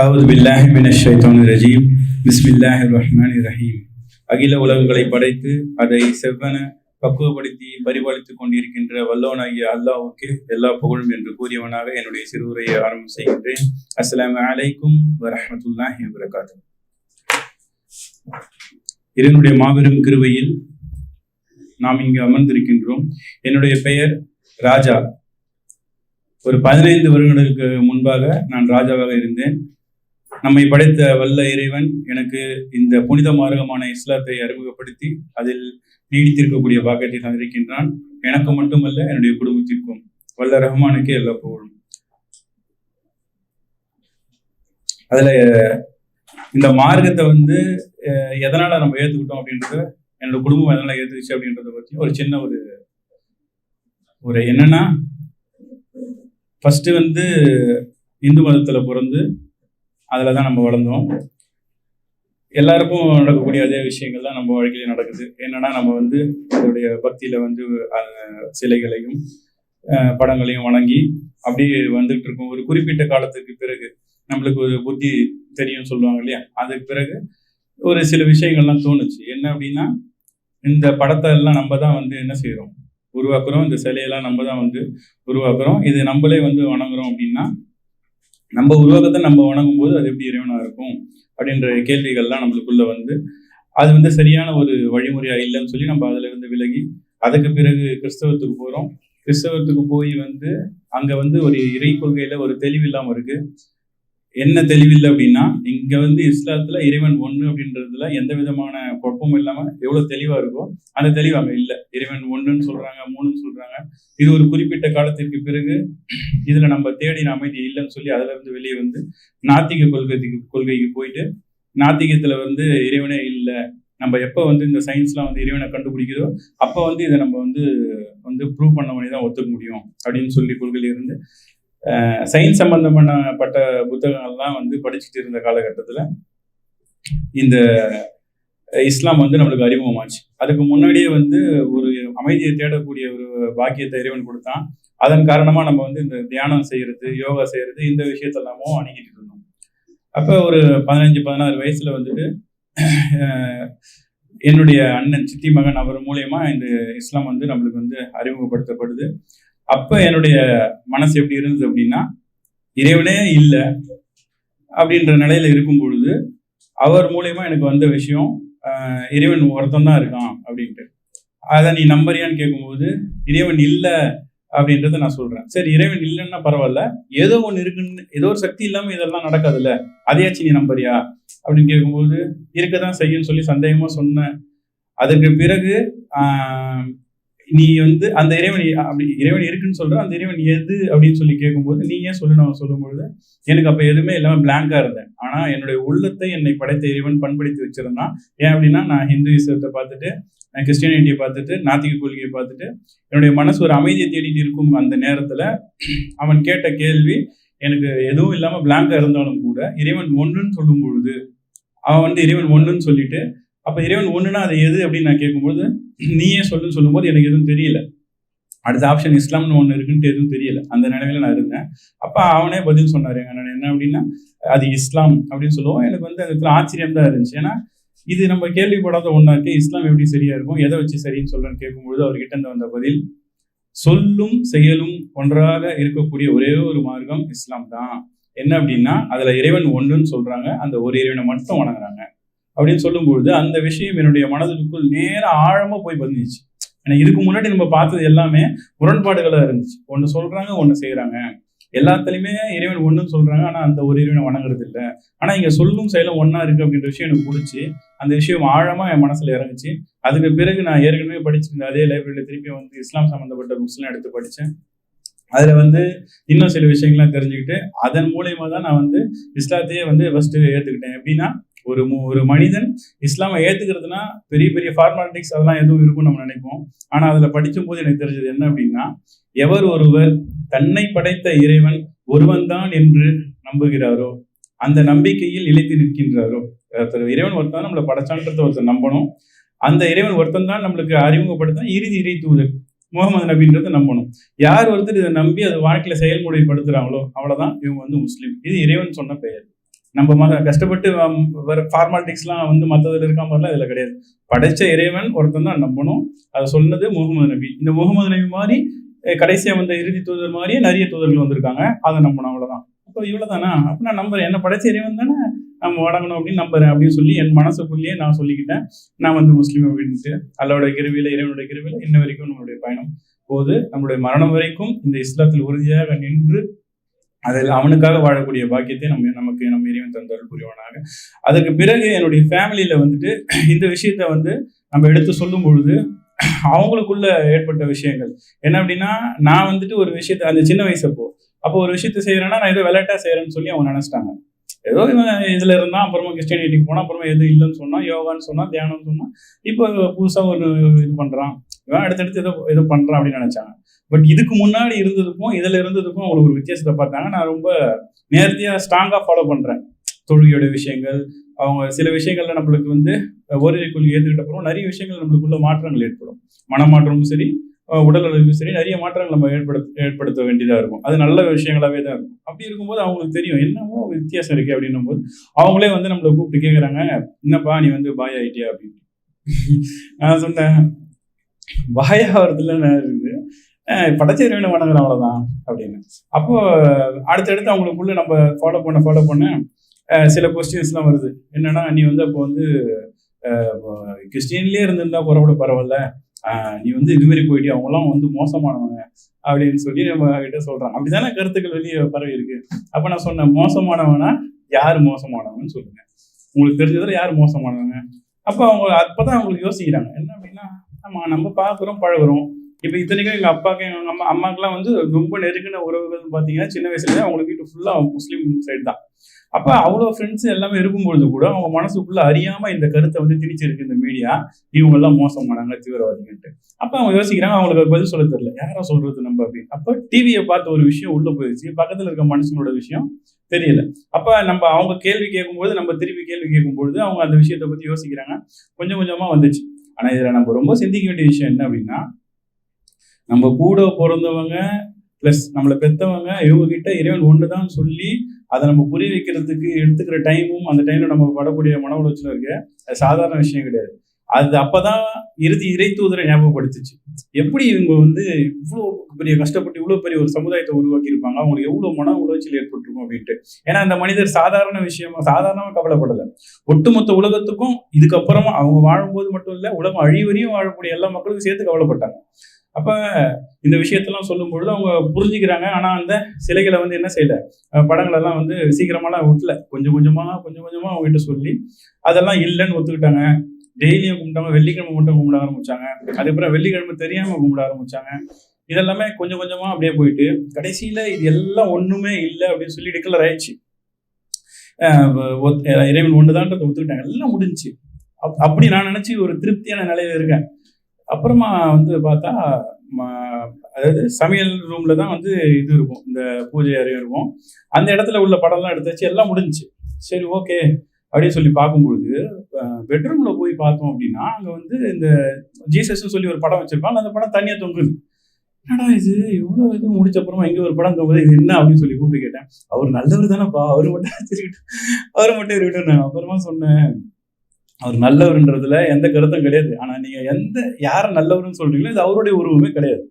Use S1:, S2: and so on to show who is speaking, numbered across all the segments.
S1: பில்லாஹி பில்லாஹிமின் ஷைத்தான் ரஜீம் பிஸ்மில்லாஹி ரஹ்மான் ரஹீம் அகில உலகங்களை படைத்து அதை செவ்வன பக்குவப்படுத்தி பரிபாலித்துக் கொண்டிருக்கின்ற வல்லோனாகிய அல்லாஹுக்கு எல்லா புகழும் என்று கூறியவனாக என்னுடைய சிறுவுரையை ஆரம்பம் செய்கின்றேன் அஸ்லாம் அலைக்கும் வரமத்துல்லாஹி வரகாத்து இதனுடைய மாபெரும் கிருவையில் நாம் இங்கு அமர்ந்திருக்கின்றோம் என்னுடைய பெயர் ராஜா ஒரு பதினைந்து வருடங்களுக்கு முன்பாக நான் ராஜாவாக இருந்தேன் நம்மை படைத்த வல்ல இறைவன் எனக்கு இந்த புனித மார்க்கமான இஸ்லாத்தை அறிமுகப்படுத்தி அதில் நீடித்திருக்கக்கூடிய பாக்கியத்தை தந்திருக்கின்றான் எனக்கு மட்டுமல்ல என்னுடைய குடும்பத்திற்கும் வல்ல ரஹ்மானுக்கே எல்லா புகழும் அதுல இந்த மார்க்கத்தை வந்து எதனால நம்ம ஏத்துக்கிட்டோம் அப்படின்றத என்னோட குடும்பம் எதனால ஏத்துக்கிச்சு அப்படின்றத பத்தி ஒரு சின்ன ஒரு ஒரு என்னன்னா ஃபர்ஸ்ட் வந்து இந்து மதத்துல பிறந்து அதில் தான் நம்ம வளர்ந்தோம் எல்லாருக்கும் நடக்கக்கூடிய அதே விஷயங்கள் தான் நம்ம வாழ்க்கையில நடக்குது என்னன்னா நம்ம வந்து அதோடைய பக்தியில் வந்து சிலைகளையும் படங்களையும் வணங்கி அப்படியே வந்துட்டு இருக்கோம் ஒரு குறிப்பிட்ட காலத்துக்கு பிறகு நம்மளுக்கு ஒரு புத்தி தெரியும் சொல்லுவாங்க இல்லையா அதுக்கு பிறகு ஒரு சில விஷயங்கள்லாம் தோணுச்சு என்ன அப்படின்னா இந்த படத்தை எல்லாம் நம்ம தான் வந்து என்ன செய்கிறோம் உருவாக்குறோம் இந்த சிலையெல்லாம் நம்ம தான் வந்து உருவாக்குறோம் இது நம்மளே வந்து வணங்குறோம் அப்படின்னா நம்ம உருவகத்தை நம்ம வணங்கும் போது அது எப்படி இறைவனாக இருக்கும் அப்படின்ற கேள்விகள்லாம் நம்மளுக்குள்ள வந்து அது வந்து சரியான ஒரு வழிமுறையா இல்லைன்னு சொல்லி நம்ம அதுல இருந்து விலகி அதுக்கு பிறகு கிறிஸ்தவத்துக்கு போறோம் கிறிஸ்தவத்துக்கு போய் வந்து அங்க வந்து ஒரு இறை கொள்கையில ஒரு தெளிவு இல்லாமல் இருக்கு என்ன தெளிவில்லை அப்படின்னா இங்க வந்து இஸ்லாத்துல இறைவன் ஒன்று அப்படின்றதுல எந்த விதமான குழப்பமும் இல்லாம எவ்வளவு தெளிவா இருக்கோ அந்த தெளிவாங்க இல்லை இறைவன் ஒன்றுன்னு சொல்றாங்க மூணுன்னு சொல்றாங்க இது ஒரு குறிப்பிட்ட காலத்திற்கு பிறகு இதுல நம்ம தேடி நாம அமைதி இல்லைன்னு சொல்லி அதுல இருந்து வெளியே வந்து நாத்திக கொள்கைக்கு கொள்கைக்கு போயிட்டு நாத்திகத்துல வந்து இறைவனே இல்லை நம்ம எப்போ வந்து இந்த சயின்ஸ்லாம் வந்து இறைவனை கண்டுபிடிக்கிறதோ அப்போ வந்து இதை நம்ம வந்து வந்து ப்ரூவ் பண்ண பண்ணி தான் ஒத்துக்க முடியும் அப்படின்னு சொல்லி கொள்கையில இருந்து சயின்ஸ் சம்பந்தப்பட்ட புத்தகங்கள்லாம் வந்து படிச்சுட்டு இருந்த காலகட்டத்தில் இந்த இஸ்லாம் வந்து நம்மளுக்கு அறிமுகமாச்சு அதுக்கு முன்னாடியே வந்து ஒரு அமைதியை தேடக்கூடிய ஒரு பாக்கியத்தை இறைவன் கொடுத்தான் அதன் காரணமாக நம்ம வந்து இந்த தியானம் செய்கிறது யோகா செய்கிறது இந்த விஷயத்தெல்லாமும் அணுகிட்டு இருந்தோம் அப்போ ஒரு பதினஞ்சு பதினாறு வயசில் வந்துட்டு என்னுடைய அண்ணன் சித்தி மகன் அவர் மூலயமா இந்த இஸ்லாம் வந்து நம்மளுக்கு வந்து அறிமுகப்படுத்தப்படுது அப்போ என்னுடைய மனசு எப்படி இருந்தது அப்படின்னா இறைவனே இல்லை அப்படின்ற நிலையில இருக்கும் பொழுது அவர் மூலயமா எனக்கு வந்த விஷயம் இறைவன் ஒருத்தன் தான் இருக்கான் அப்படின்ட்டு அதை நீ நம்பறியான்னு கேட்கும்போது இறைவன் இல்லை அப்படின்றத நான் சொல்றேன் சரி இறைவன் இல்லைன்னா பரவாயில்ல ஏதோ ஒன்று இருக்குன்னு ஏதோ ஒரு சக்தி இல்லாமல் இதெல்லாம் நடக்காதுல்ல அதையாச்சு நீ நம்பறியா அப்படின்னு கேட்கும்போது இருக்க தான் சொல்லி சந்தேகமாக சொன்னேன் அதற்கு பிறகு நீ வந்து அந்த இறைவன் அப்படி இறைவன் இருக்குன்னு சொல்ற அந்த இறைவன் எது அப்படின்னு சொல்லி கேட்கும்போது நீ ஏன் சொல்லு நான் சொல்லும்பொழுது எனக்கு அப்போ எதுவுமே எல்லாமே பிளாங்கா இருந்தேன் ஆனா என்னுடைய உள்ளத்தை என்னை படைத்த இறைவன் பண்படுத்தி வச்சிருந்தான் ஏன் அப்படின்னா நான் ஹிந்து ஹிந்துவிசத்தை பார்த்துட்டு கிறிஸ்டியானிட்டியை பார்த்துட்டு நாத்திக கொள்கையை பார்த்துட்டு என்னுடைய மனசு ஒரு அமைதியை தேடிட்டு இருக்கும் அந்த நேரத்துல அவன் கேட்ட கேள்வி எனக்கு எதுவும் இல்லாம பிளாங்கா இருந்தாலும் கூட இறைவன் ஒன்றுன்னு சொல்லும் பொழுது அவன் வந்து இறைவன் ஒன்றுன்னு சொல்லிட்டு அப்போ இறைவன் ஒன்றுனா அது எது அப்படின்னு நான் கேட்கும்போது நீயே சொல்லுன்னு சொல்லும்போது எனக்கு எதுவும் தெரியல அடுத்த ஆப்ஷன் இஸ்லாம்னு ஒன்று இருக்குன்ட்டு எதுவும் தெரியல அந்த நிலைமையில நான் இருந்தேன் அப்போ அவனே பதில் சொன்னார் எங்க என்ன அப்படின்னா அது இஸ்லாம் அப்படின்னு சொல்லுவோம் எனக்கு வந்து அந்த இடத்துல ஆச்சரியம் தான் இருந்துச்சு ஏன்னா இது நம்ம கேள்விப்படாத ஒன்றா இருக்கு இஸ்லாம் எப்படி சரியா இருக்கும் எதை வச்சு சரின்னு சொல்றேன்னு கேட்கும்பொழுது அவர்கிட்ட வந்த பதில் சொல்லும் செயலும் ஒன்றாக இருக்கக்கூடிய ஒரே ஒரு மார்க்கம் இஸ்லாம் தான் என்ன அப்படின்னா அதுல இறைவன் ஒன்றுன்னு சொல்றாங்க அந்த ஒரு இறைவனை மட்டும் வணங்குறாங்க அப்படின்னு சொல்லும்பொழுது அந்த விஷயம் என்னுடைய மனதுக்குள் நேர ஆழமாக போய் பதிஞ்சிச்சு ஏன்னா இதுக்கு முன்னாடி நம்ம பார்த்தது எல்லாமே முரண்பாடுகளாக இருந்துச்சு ஒன்று சொல்கிறாங்க ஒன்று செய்கிறாங்க எல்லாத்துலேயுமே இறைவன் ஒன்றுன்னு சொல்கிறாங்க ஆனால் அந்த ஒரு இறைவனை வணங்குறது இல்லை ஆனால் இங்கே சொல்லும் செயலும் ஒன்றா இருக்குது அப்படின்ற விஷயம் எனக்கு பிடிச்சி அந்த விஷயம் ஆழமாக என் மனசில் இறங்குச்சு அதுக்கு பிறகு நான் ஏற்கனவே படிச்சிருந்த அதே லைப்ரரியில திருப்பி வந்து இஸ்லாம் சம்மந்தப்பட்ட புக்ஸ்லாம் எடுத்து படித்தேன் அதில் வந்து இன்னும் சில விஷயங்கள்லாம் தெரிஞ்சுக்கிட்டு அதன் மூலயமா தான் நான் வந்து இஸ்லாத்தையே வந்து ஃபஸ்ட்டு ஏற்றுக்கிட்டேன் எப்படின்னா ஒரு ஒரு மனிதன் இஸ்லாமை ஏத்துக்கிறதுனா பெரிய பெரிய ஃபார்மாலிட்டிக்ஸ் அதெல்லாம் எதுவும் இருக்கும்னு நம்ம நினைப்போம் ஆனா அதுல படிக்கும் போது எனக்கு தெரிஞ்சது என்ன அப்படின்னா எவர் ஒருவர் தன்னை படைத்த இறைவன் ஒருவன்தான் என்று நம்புகிறாரோ அந்த நம்பிக்கையில் இழைத்து நிற்கின்றாரோ இறைவன் ஒருத்தன் நம்மளை படைச்சான்றத ஒருத்தர் நம்பணும் அந்த இறைவன் ஒருத்தன் தான் நம்மளுக்கு அறிமுகப்படுத்த இறுதி இறை தூதர் முகமது நபின்றதை நம்பணும் யார் ஒருத்தர் இதை நம்பி அதை வாழ்க்கையில செயல்முறைப்படுத்துறாங்களோ அவ்வளவுதான் இவங்க வந்து முஸ்லீம் இது இறைவன் சொன்ன பெயர் நம்ம மத கஷ்டப்பட்டு வேற ஃபார்மாலிட்டிக்ஸ்லாம் வந்து மற்றதில் இருக்கா மாதிரிலாம் இதில் கிடையாது படைச்ச இறைவன் ஒருத்தன் தான் நம்பணும் அதை சொன்னது முகமது நபி இந்த முகமது நபி மாதிரி கடைசியாக வந்த இறுதி தூதர் மாதிரியே நிறைய தூதர்கள் வந்திருக்காங்க அதை நம்பணும் அவ்வளோதான் இப்போ இவ்வளோ தானா அப்போ நான் நம்புறேன் என்ன படைச்ச இறைவன் தானே நம்ம வணங்கணும் அப்படின்னு நம்புறேன் அப்படின்னு சொல்லி என் மனசுக்குள்ளேயே நான் சொல்லிக்கிட்டேன் நான் வந்து முஸ்லீம் அப்படின்ட்டு அல்லோட கிருவியில் இறைவனுடைய கிருவியில் இன்ன வரைக்கும் நம்மளுடைய பயணம் போது நம்மளுடைய மரணம் வரைக்கும் இந்த இஸ்லாத்தில் உறுதியாக நின்று அதில் அவனுக்காக வாழக்கூடிய பாக்கியத்தை நம்ம நமக்கு நம்ம இறைவன் தந்தல் புரியவனாக அதுக்கு பிறகு என்னுடைய ஃபேமிலியில் வந்துட்டு இந்த விஷயத்த வந்து நம்ம எடுத்து சொல்லும் பொழுது அவங்களுக்குள்ள ஏற்பட்ட விஷயங்கள் என்ன அப்படின்னா நான் வந்துட்டு ஒரு விஷயத்த அந்த சின்ன வயசு அப்போ அப்போ ஒரு விஷயத்த செய்யறேன்னா நான் ஏதோ விளையாட்டா செய்யறேன்னு சொல்லி அவங்க நினைச்சிட்டாங்க ஏதோ இவன் இதுல இருந்தா அப்புறமா கிறிஸ்டியானிட்டிக்கு போனா அப்புறமா எது இல்லைன்னு சொன்னா யோகான்னு சொன்னா தியானம்னு சொன்னா இப்போ புதுசா ஒரு இது பண்றான் இவன் அடுத்தடுத்து ஏதோ ஏதோ பண்ணுறான் அப்படின்னு நினச்சாங்க பட் இதுக்கு முன்னாடி இருந்ததுக்கும் இதில் இருந்ததுக்கும் அவங்களுக்கு ஒரு வித்தியாசத்தை பார்த்தாங்க நான் ரொம்ப நேர்த்தியாக ஸ்ட்ராங்காக ஃபாலோ பண்ணுறேன் தொழுகையோட விஷயங்கள் அவங்க சில விஷயங்கள்ல நம்மளுக்கு வந்து ஒரு ஏற்றுக்கிட்ட அப்புறம் நிறைய விஷயங்கள் நம்மளுக்குள்ள மாற்றங்கள் ஏற்படும் மனமாற்றமும் சரி உடல் அளவுக்கும் சரி நிறைய மாற்றங்கள் நம்ம ஏற்படுத்த ஏற்படுத்த வேண்டியதாக இருக்கும் அது நல்ல விஷயங்களாகவே தான் இருக்கும் அப்படி இருக்கும்போது அவங்களுக்கு தெரியும் என்னமோ வித்தியாசம் இருக்குது அப்படின்னும் போது அவங்களே வந்து நம்மளை கூப்பிட்டு கேட்குறாங்க என்னப்பா நீ வந்து பாய் ஆயிட்டியா அப்படின்னு நான் சொன்னேன் வாயா வருதுல இருக்குது படச்சேரிவின வணங்குற அவ்வளோதான் அப்படின்னு அப்போ அடுத்தடுத்து அவங்களுக்குள்ள நம்ம ஃபாலோ பண்ண ஃபாலோ பண்ண சில கொஸ்டின்ஸ்லாம் வருது என்னன்னா நீ வந்து அப்போ வந்து கிறிஸ்டின்லேயே இருந்திருந்தா கூட கூட பரவாயில்ல நீ வந்து இதுமாரி போயிட்டு அவங்களாம் வந்து மோசமானவங்க அப்படின்னு சொல்லி நம்ம கிட்ட அப்படி தானே கருத்துக்கள் வெளியே பரவி இருக்கு அப்போ நான் சொன்னேன் மோசமானவனா யார் மோசமானவங்கன்னு சொல்லுங்க உங்களுக்கு தெரிஞ்சதில் யார் மோசமானவங்க அப்போ அவங்க அப்போ தான் அவங்களுக்கு யோசிக்கிறாங்க என்ன ஆமா நம்ம பாக்குறோம் பழகுறோம் இப்போ இத்தனைக்கும் எங்கள் அப்பாக்கு எங்கள் அம்மா அம்மாக்கெல்லாம் வந்து ரொம்ப நெருக்கின உறவுகள் பார்த்தீங்கன்னா சின்ன வயசுலேயே அவங்க வீட்டு ஃபுல்லாக முஸ்லீம் சைடு தான் அப்போ அவ்வளோ ஃப்ரெண்ட்ஸ் எல்லாமே இருக்கும்பொழுது கூட அவங்க மனசுக்குள்ள அறியாமல் இந்த கருத்தை வந்து திணிச்சிருக்கு இந்த மீடியா இவங்கெல்லாம் பண்ணாங்க தீவிரவாதிகிட்டு அப்போ அவங்க யோசிக்கிறாங்க அவங்களுக்கு பதில் சொல்ல தெரியல யாரா சொல்றது நம்ம அப்படின்னு அப்போ டிவியை பார்த்து ஒரு விஷயம் உள்ளே போயிடுச்சு பக்கத்தில் இருக்க மனுஷனோட விஷயம் தெரியல அப்போ நம்ம அவங்க கேள்வி கேட்கும்போது நம்ம திருப்பி கேள்வி கேட்கும்பொழுது அவங்க அந்த விஷயத்தை பற்றி யோசிக்கிறாங்க கொஞ்சம் கொஞ்சமாக வந்துச்சு ஆனால் இதில் நம்ம ரொம்ப சிந்திக்க வேண்டிய விஷயம் என்ன அப்படின்னா நம்ம கூட பிறந்தவங்க ப்ளஸ் நம்மளை பெற்றவங்க கிட்ட இறைவன் ஒன்று தான் சொல்லி அதை நம்ம புரி வைக்கிறதுக்கு எடுத்துக்கிற டைமும் அந்த டைமில் நம்ம படக்கூடிய மன உளைச்சலும் இருக்கு அது சாதாரண விஷயம் கிடையாது அது அப்பதான் இறுதி இறை தூதரை ஞாபகப்படுத்துச்சு எப்படி இவங்க வந்து இவ்வளோ பெரிய கஷ்டப்பட்டு இவ்வளோ பெரிய ஒரு சமுதாயத்தை உருவாக்கி இருப்பாங்க அவங்களுக்கு எவ்வளோ மன உளைச்சல் ஏற்பட்டிருக்கும் அப்படின்ட்டு ஏன்னா அந்த மனிதர் சாதாரண விஷயமா சாதாரணமாக கவலைப்படலை ஒட்டுமொத்த உலகத்துக்கும் இதுக்கப்புறமா அவங்க வாழும்போது மட்டும் இல்லை உலகம் அழிவரையும் வாழக்கூடிய எல்லா மக்களுக்கும் சேர்த்து கவலைப்பட்டாங்க அப்போ இந்த விஷயத்தெல்லாம் சொல்லும் பொழுது அவங்க புரிஞ்சுக்கிறாங்க ஆனால் அந்த சிலைகளை வந்து என்ன செய்யல படங்களெல்லாம் வந்து சீக்கிரமாலாம் விட்டல கொஞ்சம் கொஞ்சமாக கொஞ்சம் கொஞ்சமாக அவங்ககிட்ட சொல்லி அதெல்லாம் இல்லைன்னு ஒத்துக்கிட்டாங்க டெய்லியும் கும்பிட்டாம வெள்ளிக்கிழமை மட்டும் கும்பிட ஆரம்பிச்சாங்க அதுக்கப்புறம் வெள்ளிக்கிழமை தெரியாம கும்பிட ஆரம்பிச்சாங்க இதெல்லாமே கொஞ்சம் கொஞ்சமா அப்படியே போயிட்டு கடைசியில இது எல்லாம் ஒண்ணுமே இல்லை அப்படின்னு சொல்லி டிக்ளர் ஆயிடுச்சு இறைவன் ஒன்றுதான்றதை ஒத்துக்கிட்டாங்க எல்லாம் முடிஞ்சு அப்படி நான் நினைச்சு ஒரு திருப்தியான நிலையில இருக்கேன் அப்புறமா வந்து பார்த்தா அதாவது சமையல் ரூம்ல தான் வந்து இது இருக்கும் இந்த பூஜை அறிவு இருக்கும் அந்த இடத்துல உள்ள படம்லாம் எடுத்து வச்சு எல்லாம் முடிஞ்சு சரி ஓகே அப்படின்னு சொல்லி பார்க்கும்பொழுது பெட்ரூம்ல போய் பார்த்தோம் அப்படின்னா அங்கே வந்து இந்த ஜீசஸ்ன்னு சொல்லி ஒரு படம் வச்சிருப்பாங்க அந்த படம் தனியாக தொங்குது என்னடா இது இவ்வளோ இது முடிச்ச அப்புறமா இங்கே ஒரு படம் தொங்குது இது என்ன அப்படின்னு சொல்லி கூப்பிட்டு கேட்டேன் அவர் நல்லவர் தானேப்பா அவர் மட்டும் வச்சிருக்கிட்டு அவர் மட்டும் இருக்கட்டும் நான் அப்புறமா சொன்னேன் அவர் நல்லவர்ன்றதுல எந்த கருத்தும் கிடையாது ஆனால் நீங்கள் எந்த யாரை நல்லவர்னு சொல்றீங்களோ இது அவருடைய உருவமே கிடையாது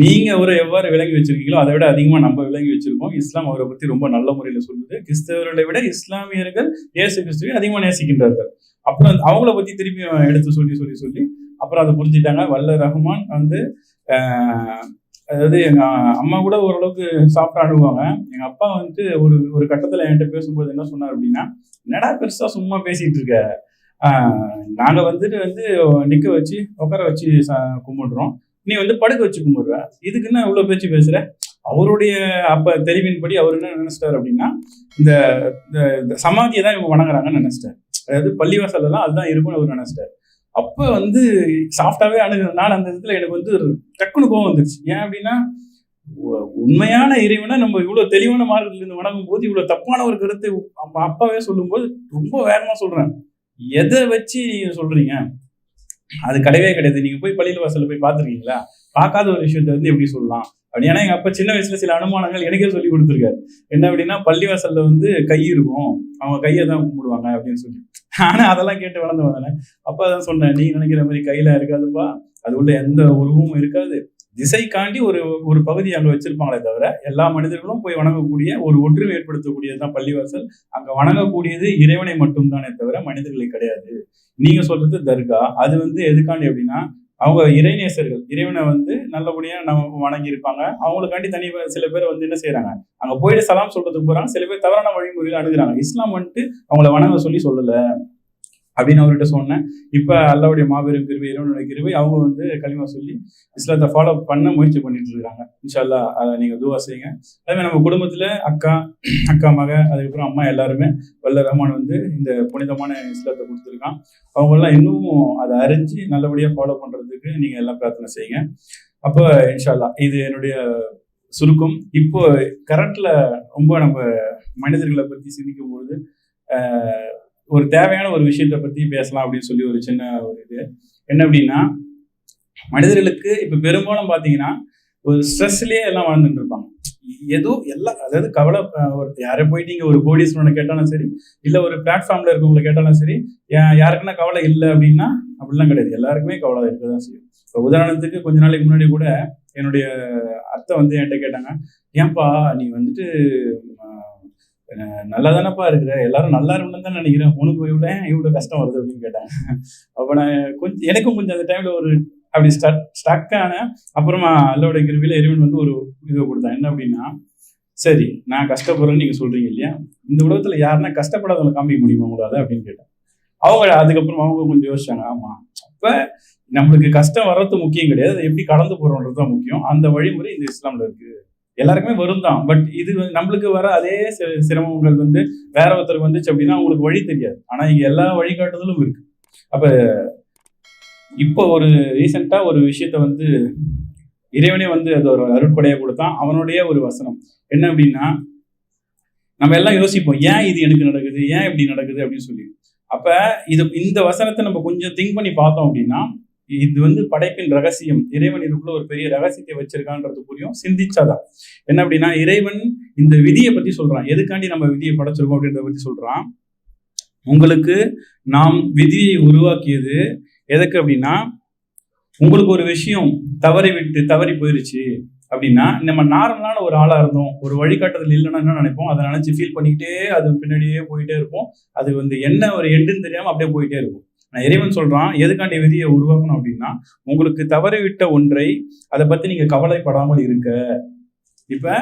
S1: நீங்க அவரை எவ்வாறு விளங்கி வச்சிருக்கீங்களோ அதை விட அதிகமா நம்ம விளங்கி வச்சிருக்கோம் இஸ்லாம் அவரை பத்தி ரொம்ப நல்ல முறையில சொல்லுது கிறிஸ்தவர்களை விட இஸ்லாமியர்கள் இயேசு கிறிஸ்துவை அதிகமா நேசிக்கின்றார்கள் அப்புறம் அவங்கள பத்தி திரும்பி எடுத்து சொல்லி சொல்லி சொல்லி அப்புறம் அதை புரிஞ்சுட்டாங்க வல்ல ரஹ்மான் வந்து அதாவது எங்க அம்மா கூட ஓரளவுக்கு சாப்பிட அனுபவாங்க எங்க அப்பா வந்துட்டு ஒரு ஒரு கட்டத்துல என்கிட்ட பேசும்போது என்ன சொன்னார் அப்படின்னா என்னடா பெருசா சும்மா பேசிட்டு இருக்க நாங்க வந்துட்டு வந்து நிக்க வச்சு உட்கார வச்சு கும்பிடுறோம் நீ வந்து படுக்க வச்சு கும்பிடுற இதுக்கு என்ன இவ்வளோ பேச்சு பேசுற அவருடைய அப்போ தெரிவின்படி அவர் என்ன நினைச்சிட்டாரு அப்படின்னா இந்த சமாதியை தான் இவங்க வணங்குறாங்கன்னு நினைச்சிட்டார் அதாவது எல்லாம் அதுதான் இருக்கும்னு அவர் நினைச்சிட்டார் அப்போ வந்து சாஃப்டாகவே அணுகிறதுனால அந்த இடத்துல எனக்கு வந்து டக்குனு கோவம் வந்துருச்சு ஏன் அப்படின்னா உண்மையான இறைவனை நம்ம இவ்வளோ தெளிவான இருந்து வணங்கும் போது இவ்வளோ தப்பான ஒரு கருத்தை அப்பாவே சொல்லும்போது ரொம்ப வேகமாக சொல்றேன் எதை வச்சு நீங்க சொல்றீங்க அது கிடையவே கிடையாது நீங்கள் போய் பள்ளியில் வாசலில் போய் பார்த்துருக்கீங்களா பார்க்காத ஒரு விஷயத்த வந்து எப்படி சொல்லலாம் அப்படி ஏன்னா எங்கள் அப்பா சின்ன வயசில் சில அனுமானங்கள் எனக்கே சொல்லி கொடுத்துருக்காரு என்ன அப்படின்னா பள்ளி வாசல்ல வந்து கை இருக்கும் அவங்க கையை தான் கும்பிடுவாங்க அப்படின்னு சொல்லி ஆனா அதெல்லாம் கேட்டு வளர்ந்து வந்தேன் அப்பா தான் சொன்னேன் நீ நினைக்கிற மாதிரி கையில் இருக்காதுப்பா அது உள்ள எந்த உருவமும் இருக்காது திசைக்காண்டி ஒரு ஒரு பகுதி அங்கே வச்சிருப்பாங்களே தவிர எல்லா மனிதர்களும் போய் வணங்கக்கூடிய ஒரு ஒற்றுமை ஏற்படுத்தக்கூடியது தான் பள்ளிவாசல் அங்கே வணங்கக்கூடியது இறைவனை மட்டும்தானே தவிர மனிதர்களை கிடையாது நீங்க சொல்றது தர்கா அது வந்து எதுக்காண்டி அப்படின்னா அவங்க இறைநேசர்கள் இறைவனை வந்து நல்லபடியாக நம்ம வணங்கி இருப்பாங்க அவங்களுக்காண்டி தனி சில பேர் வந்து என்ன செய்யறாங்க அங்கே போயிட்டு சலாம் சொல்றதுக்கு போறாங்க சில பேர் தவறான வழிமுறையில் அணுகிறாங்க இஸ்லாம் வந்துட்டு அவங்கள வணங்க சொல்லி சொல்லலை அப்படின்னு அவர்கிட்ட சொன்னேன் இப்போ அல்லாவுடைய மாபெரும் கிருவை இறைவனுடைய கிருவை அவங்க வந்து களிமா சொல்லி இஸ்லாத்தை ஃபாலோ பண்ண முயற்சி பண்ணிட்டு இருக்காங்க இன்ஷால்லா அதை நீங்கள் தூவா செய்யுங்க அதே நம்ம குடும்பத்தில் அக்கா அக்கா மக அதுக்கப்புறம் அம்மா எல்லாருமே வல்ல ரஹ்மான் வந்து இந்த புனிதமான இஸ்லாத்தை கொடுத்துருக்கான் அவங்கெல்லாம் இன்னமும் அதை அறிஞ்சு நல்லபடியாக ஃபாலோ பண்ணுறதுக்கு நீங்கள் எல்லாம் பிரார்த்தனை செய்யுங்க அப்போ இன்ஷால்லா இது என்னுடைய சுருக்கம் இப்போ கரண்ட்ல ரொம்ப நம்ம மனிதர்களை பற்றி சிந்திக்கும் பொழுது ஒரு தேவையான ஒரு விஷயத்தை பற்றி பேசலாம் அப்படின்னு சொல்லி ஒரு சின்ன ஒரு இது என்ன அப்படின்னா மனிதர்களுக்கு இப்போ பெரும்பாலும் பார்த்தீங்கன்னா ஒரு ஸ்ட்ரெஸ்லேயே எல்லாம் வாழ்ந்துட்டு இருப்பாங்க ஏதோ எல்லா அதாவது கவலை ஒரு யாரை போய் நீங்க ஒரு கோடீஸ்வரனை கேட்டாலும் சரி இல்லை ஒரு பிளாட்ஃபார்ம்ல இருக்கவங்களை கேட்டாலும் சரி யாருக்குன்னா கவலை இல்லை அப்படின்னா அப்படிலாம் கிடையாது எல்லாருக்குமே கவலை இருக்க தான் செய்யும் இப்போ உதாரணத்துக்கு கொஞ்ச நாளைக்கு முன்னாடி கூட என்னுடைய அத்தை வந்து என்கிட்ட கேட்டாங்க ஏன்பா நீ வந்துட்டு நல்லா தானப்பா இருக்கிற எல்லாரும் நல்லா இருக்கணும்னு தான் நினைக்கிறேன் உனக்கு விட இவ்வளோ கஷ்டம் வருது அப்படின்னு கேட்டேன் அப்போ நான் கொஞ்சம் எனக்கும் கொஞ்சம் அந்த டைமில் ஒரு அப்படி ஸ்டக் ஸ்டக் ஆனேன் அப்புறமா அல்லோட கிருவியில் எரிவன் வந்து ஒரு இது கொடுத்தான் என்ன அப்படின்னா சரி நான் கஷ்டப்படுறேன்னு நீங்கள் சொல்கிறீங்க இல்லையா இந்த உலகத்துல யாருன்னா கஷ்டப்படாதவங்களை காமிக்க முடியுமா கூடாது அப்படின்னு கேட்டேன் அவங்க அதுக்கப்புறம் அவங்க கொஞ்சம் யோசிச்சாங்க ஆமாம் அப்போ நம்மளுக்கு கஷ்டம் வர்றது முக்கியம் கிடையாது எப்படி கடந்து போகிறோன்றது தான் முக்கியம் அந்த வழிமுறை இந்த இஸ்லாமில் இருக்குது எல்லாருக்குமே வரும் தான் பட் இது நம்மளுக்கு வர அதே சிரமங்கள் வந்து வேற ஒருத்தருக்கு வந்துச்சு அப்படின்னா அவங்களுக்கு வழி தெரியாது ஆனா இங்க எல்லா வழிகாட்டுதலும் இருக்கு அப்ப இப்போ ஒரு ரீசெண்டா ஒரு விஷயத்த வந்து இறைவனே வந்து அது ஒரு அருட்கொடையை கொடுத்தான் அவனுடைய ஒரு வசனம் என்ன அப்படின்னா நம்ம எல்லாம் யோசிப்போம் ஏன் இது எனக்கு நடக்குது ஏன் இப்படி நடக்குது அப்படின்னு சொல்லி அப்ப இது இந்த வசனத்தை நம்ம கொஞ்சம் திங்க் பண்ணி பார்த்தோம் அப்படின்னா இது வந்து படைப்பின் ரகசியம் இறைவன் இதுக்குள்ள ஒரு பெரிய ரகசியத்தை வச்சிருக்கான்றது புரியும் சிந்திச்சாதான் என்ன அப்படின்னா இறைவன் இந்த விதியை பத்தி சொல்றான் எதுக்காண்டி நம்ம விதியை படைச்சிருக்கோம் அப்படின்றத பத்தி சொல்றான் உங்களுக்கு நாம் விதியை உருவாக்கியது எதுக்கு அப்படின்னா உங்களுக்கு ஒரு விஷயம் தவறி விட்டு தவறி போயிருச்சு அப்படின்னா நம்ம நார்மலான ஒரு ஆளாக இருந்தோம் ஒரு வழிகாட்டுதல் இல்லைன்னா என்ன நினைப்போம் அதை நினச்சி ஃபீல் பண்ணிக்கிட்டே அது பின்னாடியே போயிட்டே இருப்போம் அது வந்து என்ன ஒரு எண்டுன்னு தெரியாமல் அப்படியே போயிட்டே இருக்கும் நான் இறைவன் சொல்றான் எதுக்காண்டி விதியை உருவாக்கணும் அப்படின்னா உங்களுக்கு தவறிவிட்ட ஒன்றை அதை பத்தி நீங்க கவலைப்படாமல் இருக்க இப்ப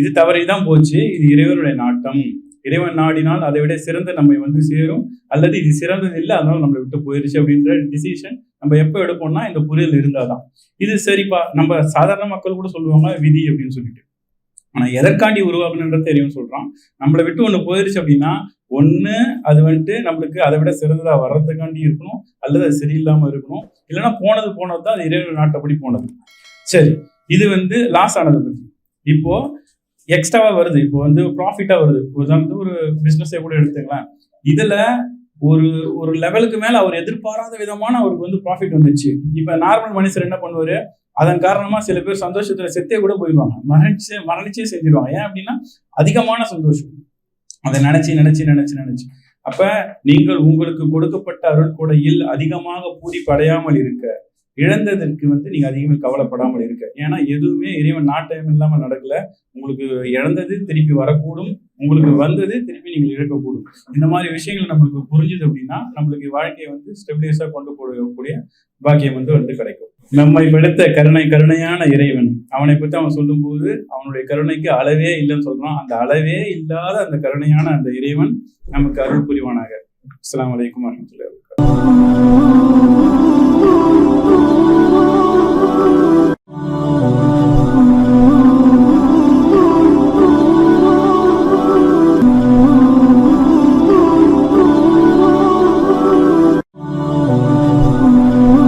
S1: இது தவறிதான் போச்சு இது இறைவனுடைய நாட்டம் இறைவன் நாடினால் அதை விட சிறந்த நம்மை வந்து சேரும் அல்லது இது சிறந்தது இல்லை அதனால நம்மளை விட்டு போயிருச்சு அப்படின்ற டிசிஷன் நம்ம எப்போ எடுப்போம்னா இந்த புரியல் இருந்தாதான் இது சரிப்பா நம்ம சாதாரண மக்கள் கூட சொல்லுவாங்க விதி அப்படின்னு சொல்லிட்டு ஆனால் எதற்காண்டி உருவாக்கணுன்ற தெரியும் சொல்கிறான் நம்மளை விட்டு ஒன்று போயிருச்சு அப்படின்னா ஒன்று அது வந்துட்டு நம்மளுக்கு அதை விட சிறந்ததாக வர்றதுக்காண்டி இருக்கணும் அல்லது அது சரியில்லாமல் இருக்கணும் இல்லைன்னா போனது போனது தான் அது இறைவன் நாட்டப்படி போனது சரி இது வந்து லாஸ் ஆனது பற்றி இப்போ எக்ஸ்ட்ராவா வருது இப்போ வந்து ப்ராஃபிட்டா வருது வந்து ஒரு பிஸ்னஸே கூட எடுத்துக்கலாம் இதுல ஒரு ஒரு லெவலுக்கு மேல அவர் எதிர்பாராத விதமான அவருக்கு வந்து ப்ராஃபிட் வந்துச்சு இப்ப நார்மல் மனுஷர் என்ன பண்ணுவாரு அதன் காரணமா சில பேர் சந்தோஷத்துல செத்தே கூட போயிடுவாங்க மரணிச்சு மரணிச்சே செஞ்சிருவாங்க ஏன் அப்படின்னா அதிகமான சந்தோஷம் அதை நினைச்சு நினைச்சு நினைச்சு நினைச்சு அப்ப நீங்கள் உங்களுக்கு கொடுக்கப்பட்ட அருள் கொடையில் அதிகமாக பூரி படையாமல் இருக்க இழந்ததற்கு வந்து நீங்க அதிகமாக கவலைப்படாமல் இருக்க ஏன்னா எதுவுமே இறைவன் நாட்டயம் இல்லாமல் நடக்கல உங்களுக்கு இழந்தது திருப்பி வரக்கூடும் உங்களுக்கு வந்தது திருப்பி நீங்கள் இழக்கக்கூடும் இந்த மாதிரி விஷயங்கள் நம்மளுக்கு புரிஞ்சுது அப்படின்னா நம்மளுக்கு வாழ்க்கையை வந்து ஸ்டெபிலைஸா கொண்டு போடக்கூடிய பாக்கியம் வந்து வந்து கிடைக்கும் நம்மை படுத்த கருணை கருணையான இறைவன் அவனை பற்றி அவன் சொல்லும்போது அவனுடைய கருணைக்கு அளவே இல்லைன்னு சொல்றான் அந்த அளவே இல்லாத அந்த கருணையான அந்த இறைவன் நமக்கு அருள் புரிவானாக அஸ்லாம் வலைக்கம் வரமத்துல